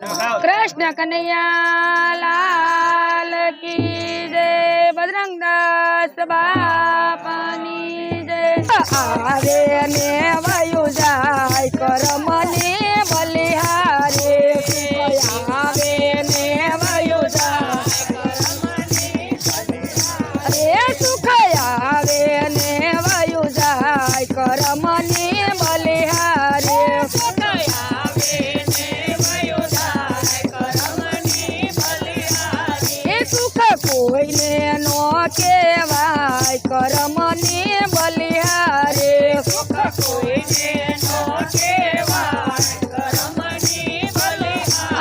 કૃષ્ણ કનૈયા લાલ કી જય. બજરંગ દાસ બાપાની જય. આરે ને વાયુ કોઈને નો કેવાય કરમની બલિહારે સુખ કોઈને નો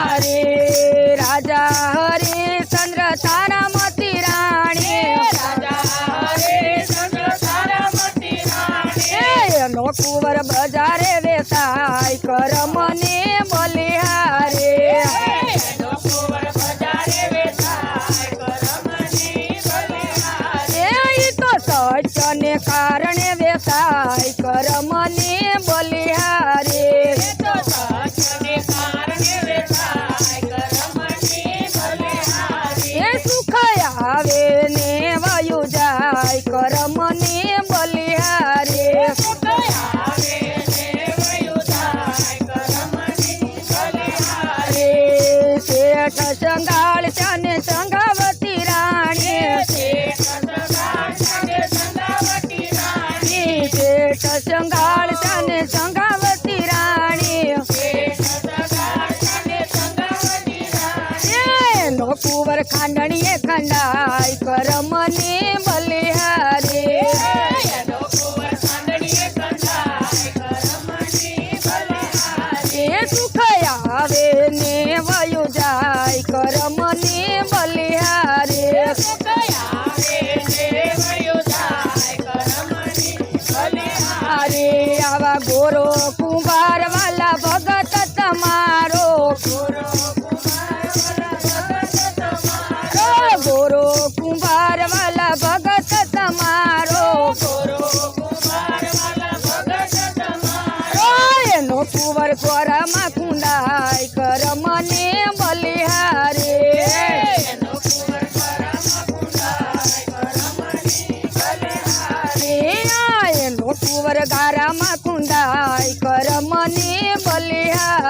અરે રાજા હરિચંદ્ર તારા મતી રાણી. એનો કુંવર બજારે વેસાય કરમને ખાંડણીએ ખંડાય કરમને બલિહારે એ સુખ આવે ને વાયુ જાય કરમને બલિહારે આવા ગોરો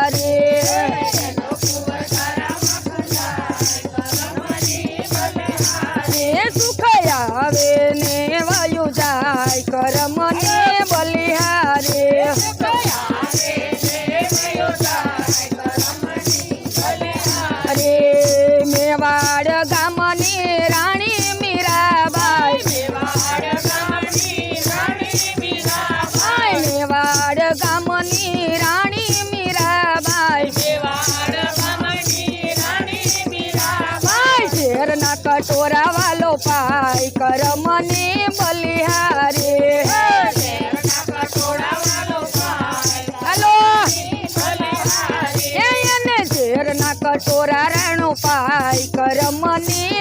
બલિહારે કટોરા વાલો પાય કર મને બલિહારે. હાલો? એને ઝેરના કટોરા રાણો પાય કર મને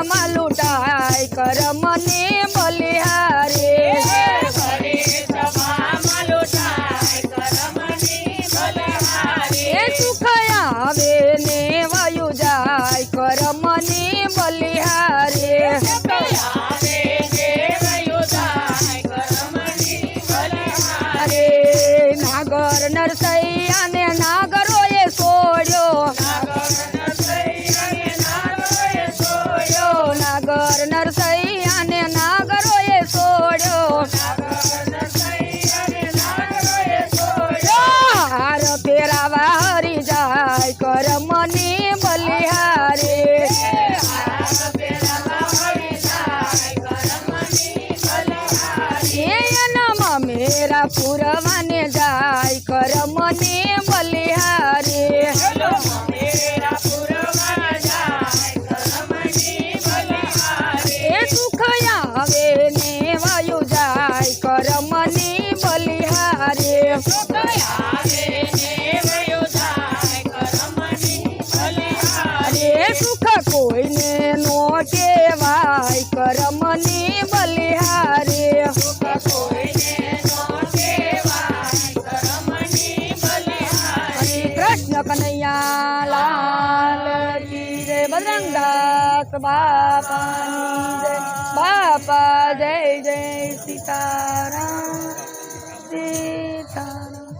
સભામાં લૂંટાય કર મને બલિહારે સુખ આવે ને વાયુ નાગર નરસૈયા ને નાગરો મને બલિહારે સુખ કોઈને નો કેવાય કર મને બલિહારે હરે કૃષ્ણ કનૈયા લાલ કી જય બજરંગ બાપાની જય બાપા જય જય સીતારામ સીતારામ